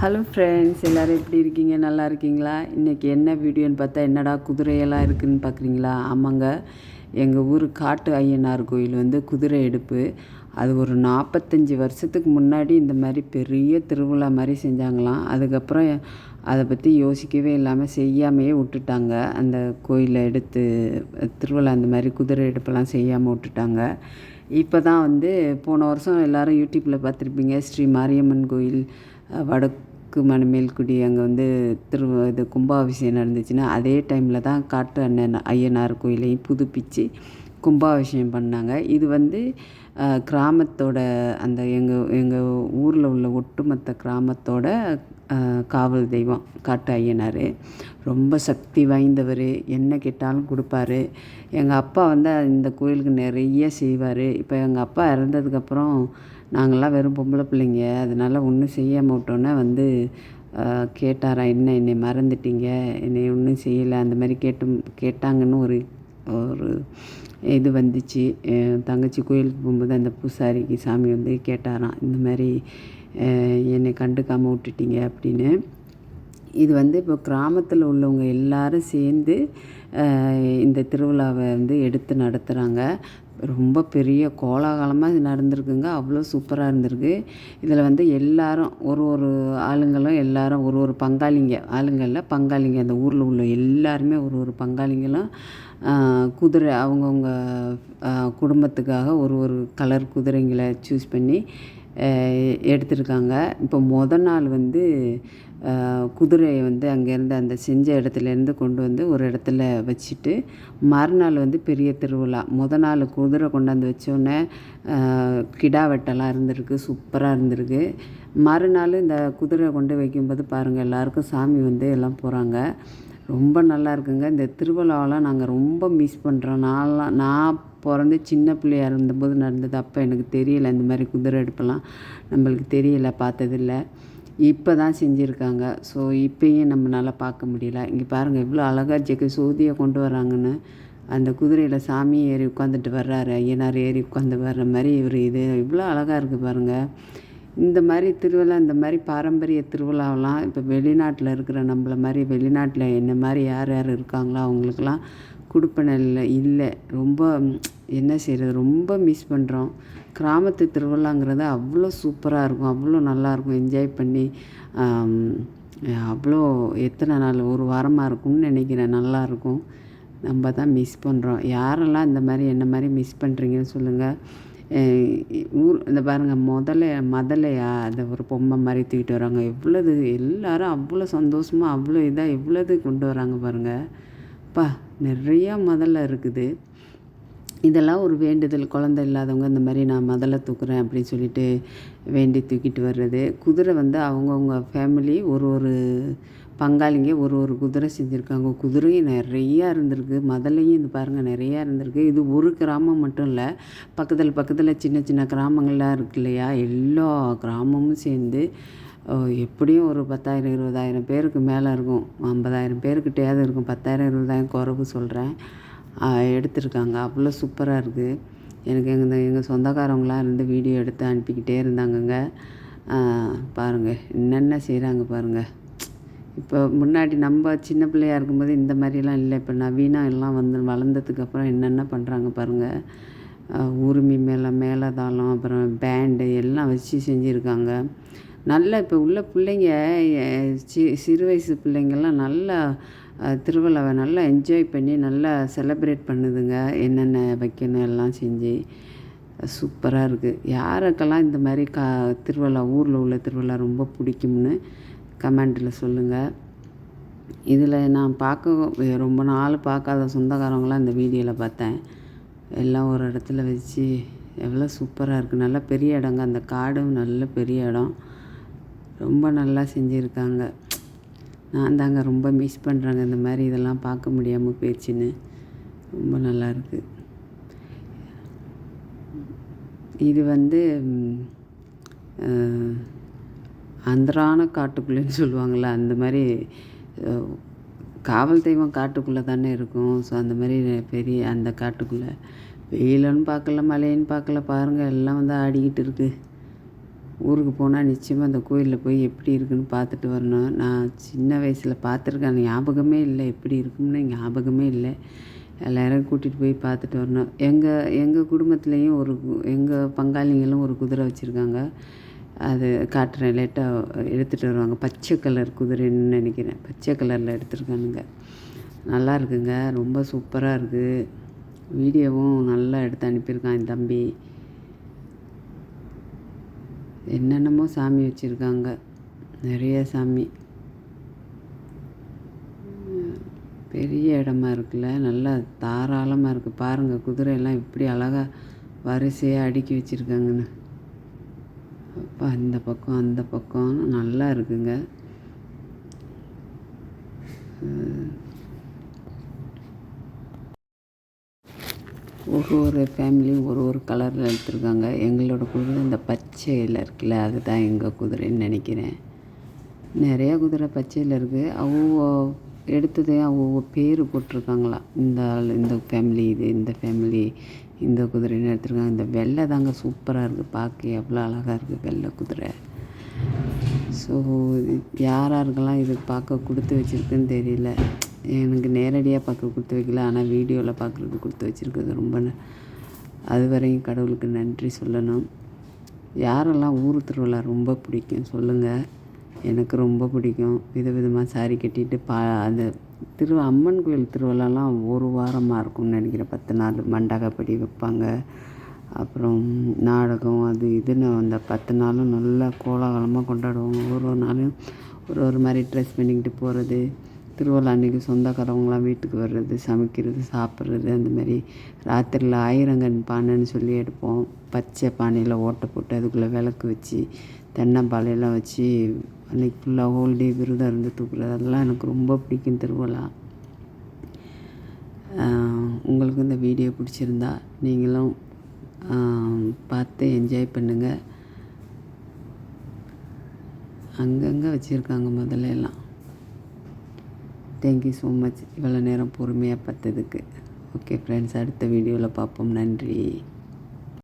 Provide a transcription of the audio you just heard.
Hello friends எல்லோரும் எப்படி இருக்கீங்க? நல்லா இருக்கீங்களா? இன்றைக்கி என்ன வீடியோன்னு பார்த்தா என்னடா குதிரையெல்லாம் இருக்குதுன்னு பார்க்குறீங்களா? ஆமாங்க. எங்கள் ஊர் காட்டு ஐயனார் கோயில் வந்து குதிரை எடுப்பு. அது ஒரு நாற்பத்தஞ்சி வருஷத்துக்கு முன்னாடி இந்த மாதிரி பெரிய திருவிழா மாதிரி செஞ்சாங்களாம். அதுக்கப்புறம் அதை பற்றி யோசிக்கவே இல்லாமல் செய்யாமையே விட்டுட்டாங்க. அந்த கோயிலை எடுத்து திருவிழா அந்த மாதிரி குதிரை எடுப்பெல்லாம் செய்யாமல் விட்டுட்டாங்க. இப்போ தான் வந்து போன வருஷம் எல்லோரும் யூடியூப்பில் பார்த்துருப்பீங்க ஸ்ரீ மாரியம்மன் கோயில் வடக்கு மணமேல்குடி அங்கே வந்து திரு இது கும்பாபிஷேகம் நடந்துச்சுன்னா அதே டைமில் தான் காட்டு அண்ணன் ஐயனார் கோயிலையும் புதுப்பித்து கும்பாபிஷேகம் பண்ணாங்க. இது வந்து கிராமத்தோட அந்த எங்கள் எங்கள் ஊரில் உள்ள ஒட்டுமொத்த கிராமத்தோட காவல் தெய்வம் காட்டு ஐயனார். ரொம்ப சக்தி வாய்ந்தவர். என்ன கேட்டாலும் கொடுப்பாரு. எங்கள் அப்பா வந்து இந்த கோயிலுக்கு நிறைய செய்வார். இப்போ எங்கள் அப்பா இறந்ததுக்கப்புறம் நாங்கள்லாம் வெறும் பொம்பளை பிள்ளைங்க. அதனால் ஒன்றும் செய்யாமல் விட்டோன்னே வந்து கேட்டாராம் என்ன என்னை மறந்துட்டீங்க? என்னை ஒன்றும் செய்யலை. அந்த மாதிரி கேட்டு கேட்டாங்கன்னு ஒரு ஒரு இது வந்துச்சு. தங்கச்சி கோயிலுக்கு போகும்போது அந்த பூசாரிக்கு சாமி வந்து கேட்டாராம் இந்த மாதிரி என்னை கண்டுக்காமல் விட்டுட்டீங்க அப்படின்னு. இது வந்து இப்போ கிராமத்தில் உள்ளவங்க எல்லாரும் சேர்ந்து இந்த திருவிழாவை வந்து எடுத்து நடத்துகிறாங்க ரொம்ப பெரிய கோலாகலமாக இது நடந்திருக்குங்க. அவ்வளோ சூப்பராக இருந்திருக்கு. இதில் வந்து எல்லாரும் ஒரு ஒரு ஆளுங்களும் எல்லாரும் ஒரு ஒரு பங்காளிங்க ஆளுங்களில் பங்காளிங்க. அந்த ஊரில் உள்ள எல்லாருமே ஒரு ஒரு பங்காளிங்களும் குதிரை அவங்கவுங்க குடும்பத்துக்காக ஒரு ஒரு கலர் குதிரைங்களை சூஸ் பண்ணி எடுத்திருக்காங்க. இப்போ மொதல் நாள் வந்து குதிரையை வந்து அங்கேருந்து அந்த செஞ்ச இடத்துலேருந்து கொண்டு வந்து ஒரு இடத்துல வச்சுட்டு மறுநாள் வந்து பெரிய திருவிழா. மொதல் நாள் குதிரை கொண்டாந்து வச்சோடனே கிடா வெட்டெல்லாம் இருந்திருக்கு சூப்பராக இருந்திருக்கு. மறுநாள் இந்த குதிரை கொண்டு வைக்கும்போது பாருங்கள் எல்லாருக்கும் சாமி வந்து எல்லாம் போகிறாங்க ரொம்ப நல்லா இருக்குங்க. இந்த திருவிழாவெலாம் நாங்கள் ரொம்ப மிஸ் பண்ணுறோம் நான்லாம் நான் பிறந்து சின்ன பிள்ளையாக இருந்தபோது நடந்தது. அப்போ எனக்கு தெரியலை இந்த மாதிரி குதிரை எடுப்பெல்லாம். நம்மளுக்கு தெரியலை பார்த்ததில்ல. இப்போ தான் செஞ்சுருக்காங்க. ஸோ இப்போயும் நம்மளால் பார்க்க முடியல. இங்கே பாருங்கள் எவ்வளோ அழகாக ஜெக சோதியை கொண்டு வராங்கன்னு. அந்த குதிரையில் சாமி ஏறி உட்காந்துட்டு வர்றாரு ஐயனார் ஏறி உட்காந்து வர்ற மாதிரி இவர் இது. இவ்வளோ அழகாக இருக்குது பாருங்கள் இந்த மாதிரி திருவிழா இந்த மாதிரி பாரம்பரிய திருவிழாவெல்லாம் இப்போ வெளிநாட்டில் இருக்கிற நம்மள மாதிரி வெளிநாட்டில் என்ன மாதிரி யார் யார் இருக்காங்களோ அவங்களுக்கெல்லாம் கொடுப்பனில் இல்லை ரொம்ப என்ன செய்கிறது ரொம்ப மிஸ் பண்ணுறோம் கிராமத்து திருவிழாங்கிறது அவ்வளோ சூப்பராக இருக்கும். அவ்வளோ நல்லாயிருக்கும் என்ஜாய் பண்ணி அவ்வளோ எத்தனை நாள்? ஒரு வாரமாக இருக்கும்னு நினைக்கிறேன். நல்லாயிருக்கும் நம்ம தான் மிஸ் பண்ணுறோம் யாரெல்லாம் இந்த மாதிரி என்ன மாதிரி மிஸ் பண்ணுறீங்கன்னு சொல்லுங்கள் ஊர் இந்த பாருங்கள் முதல்ல மதலையா அந்த ஒரு பொம்மை மாதிரி தூக்கிட்டு வராங்க. எவ்வளோது எல்லோரும் அவ்வளோ சந்தோஷமாக அவ்வளோ இதாக எவ்வளோது கொண்டு வராங்க பாருங்கள் அப்பா நிறையா முதல்ல இருக்குது. இதெல்லாம் ஒரு வேண்டுதல். குழந்த இல்லாதவங்க இந்த மாதிரி நான் முதல்ல தூக்குறேன் அப்படின்னு சொல்லிட்டு வேண்டி தூக்கிட்டு வர்றது. குதிரை வந்து அவங்கவுங்க ஃபேமிலி ஒரு ஒரு பங்காளிங்க ஒரு ஒரு குதிரை செஞ்சுருக்காங்க. குதிரையும் நிறையா இருந்திருக்கு. மதலையும் இது பாருங்கள் நிறையா இருந்திருக்கு. இது ஒரு கிராமம் மட்டும் இல்லை பக்கத்தில் பக்கத்தில் சின்ன சின்ன கிராமங்கள்லாம் இருக்கு இல்லையா? எல்லா கிராமமும் சேர்ந்து எப்படியும் ஒரு பத்தாயிரம் இருபதாயிரம் பேருக்கு மேலே இருக்கும். ஐம்பதாயிரம் பேருக்கிட்டையாவது இருக்கும். பத்தாயிரம் இருபதாயிரம் குறவு சொல்கிறேன் எடுத்திருக்காங்க. அவ்வளோ சூப்பராக இருக்குது எனக்கு எங்கள் எங்கள் சொந்தக்காரவங்களாம் இருந்து வீடியோ எடுத்து அனுப்பிக்கிட்டே இருந்தாங்கங்க. பாருங்கள் என்னென்ன செய்கிறாங்க பாருங்கள் இப்போ முன்னாடி நம்ம சின்ன பிள்ளையாக இருக்கும்போது இந்த மாதிரிலாம் இல்லை. இப்போ நவீனம் எல்லாம் வந்து வளர்ந்ததுக்கப்புறம் என்னென்ன பண்ணுறாங்க பாருங்கள் உரிமை மேலே மேலதாளம் அப்புறம் பேண்டு எல்லாம் வச்சு செஞ்சுருக்காங்க. நல்லா இப்போ உள்ள பிள்ளைங்க சி சிறு வயசு பிள்ளைங்கள்லாம் நல்லா திருவிழாவை நல்லா என்ஜாய் பண்ணி நல்லா செலப்ரேட் பண்ணுதுங்க. என்னென்ன வைக்கணும் எல்லாம் செஞ்சு. சூப்பராக இருக்குது யாருக்கெல்லாம் இந்த மாதிரி கா திருவிழா ஊரில் உள்ள திருவிழா ரொம்ப பிடிக்கும்னு கமெண்டில் சொல்லுங்கள் இதில் நான் பார்க்க ரொம்ப நாள் பார்க்காத சொந்தக்காரங்களாம் இந்த வீடியோவில் பார்த்தேன். எல்லாம் ஒரு இடத்துல வச்சு எவ்வளோ சூப்பராக இருக்குது நல்லா பெரிய இடங்க. அந்த காடும் நல்ல பெரிய இடம். ரொம்ப நல்லா செஞ்சுருக்காங்க. நான் தாங்க ரொம்ப மிஸ் பண்ணுறேங்க இந்த மாதிரி இதெல்லாம் பார்க்க முடியாமல் போயிடுச்சின்னு. ரொம்ப நல்லா இருக்குது இது வந்து அந்தரான காட்டுக்குள்ளேன்னு சொல்லுவாங்கள்ல அந்த மாதிரி காவல் தெய்வம் காட்டுக்குள்ளே தானே இருக்கும். ஸோ அந்த மாதிரி பெரிய அந்த காட்டுக்குள்ளே. வெயிலுன்னு பார்க்கல மழைன்னு பார்க்கல பாருங்கள் எல்லாம் வந்து ஆடிக்கிட்டு இருக்குது ஊருக்கு போனால் நிச்சயமாக அந்த கோயிலில் போய் எப்படி இருக்குன்னு பார்த்துட்டு வரணும். நான் சின்ன வயசில் பார்த்துருக்கேன். ஞாபகமே இல்லை. எப்படி இருக்கும்னு ஞாபகமே இல்லை. எல்லோரும் கூட்டிகிட்டு போய் பார்த்துட்டு வரணும். எங்கள் எங்கள் குடும்பத்துலேயும் ஒரு எங்கள் பங்காளிங்களும் ஒரு குதிரை வச்சுருக்காங்க. அது காட்டுறேன். லேட்டாக எடுத்துகிட்டு வருவாங்க. பச்சை கலர் குதிரைன்னு நினைக்கிறேன். பச்சை கலரில் எடுத்துருக்கானுங்க. நல்லா இருக்குங்க. ரொம்ப சூப்பராக இருக்குது வீடியோவும் நல்லா எடுத்து அனுப்பியிருக்கான் என் தம்பி. என்னென்னமோ சாமி வச்சுருக்காங்க. நிறைய சாமி. பெரிய இடமா இருக்குல்ல நல்லா தாராளமாக இருக்குது பாருங்கள் குதிரையெல்லாம் இப்படி அழகாக வரிசையாக அடுக்கி வச்சுருக்காங்கன்னு. அப்பா இந்த பக்கம் அந்த பக்கம் நல்லா இருக்குங்க. ஒரு ஒரு ஃபேமிலியும் ஒரு ஒரு கலரில் எடுத்திருக்காங்க. எங்களோட குதிரை இந்த பச்சையில் இருக்குல்ல அதுதான் எங்கள் குதிரைன்னு நினைக்கிறேன். நிறையா குதிரை பச்சையில் இருக்குது அவ்வளோ எடுத்ததே அவ்வளோ பேர் போட்டிருக்காங்களா. இந்த ஆள் இந்த ஃபேமிலி இது இந்த ஃபேமிலி இந்த குதிரைன்னு எடுத்திருக்காங்க. இந்த வெள்ளை தாங்க சூப்பராக இருக்குது பார்க்க எவ்வளோ அழகாக இருக்குது வெள்ளை குதிரை. ஸோ யார் யாருக்கெல்லாம் இது பார்க்க கொடுத்து வச்சுருக்குன்னு தெரியல. எனக்கு நேரடியாக பார்க்க கொடுத்து வைக்கல. ஆனால் வீடியோவில் பார்க்குறதுக்கு கொடுத்து வச்சுருக்கிறது ரொம்ப அது வரையும் கடவுளுக்கு நன்றி சொல்லணும். யாரெல்லாம் ஊர் திருவிழா ரொம்ப பிடிக்கும் சொல்லுங்கள் எனக்கு ரொம்ப பிடிக்கும். வித விதமாக சாரி கட்டிட்டு பா அந்த திரு அம்மன் கோயில் திருவிழாலாம் ஒரு வாரமாக இருக்கும்னு நினைக்கிறேன் பத்து நாள் மண்டகப்படி வைப்பாங்க. அப்புறம் நாடகம் அது இதுன்னு அந்த பத்து நாளும் நல்லா கோலாகலமாக கொண்டாடுவாங்க. ஒரு ஒரு நாளும் ஒரு ஒரு மாதிரி ட்ரெஸ் பண்ணிக்கிட்டு போகிறது திருவிழா அன்றைக்கி சொந்தக்காரவங்களாம் வீட்டுக்கு வர்றது சமைக்கிறது சாப்பிட்றது அந்த மாதிரி ராத்திரியில் ஆயிரங்கன் பானைன்னு சொல்லி எடுப்போம். பச்சை பானையில் ஓட்டை போட்டு அதுக்குள்ளே விளக்கு வச்சு தென்னம்பாலையெல்லாம் வச்சு அன்றைக்கி ஃபுல்லாக ஹோல் டே விரதம் இருந்து தூக்குறது அதெல்லாம் எனக்கு ரொம்ப பிடிக்கும் திருவிழா. உங்களுக்கு இந்த வீடியோ பிடிச்சிருந்தா நீங்களும் பார்த்து என்ஜாய் பண்ணுங்கள் அங்கங்கே வச்சுருக்காங்க முதல்ல எல்லாம். தேங்க்யூ ஸோ மச் இவ்வளோ நேரம் பொறுமையாக பார்த்ததுக்கு. ஓகே ஃப்ரெண்ட்ஸ் அடுத்த வீடியோவில் பார்ப்போம். நன்றி.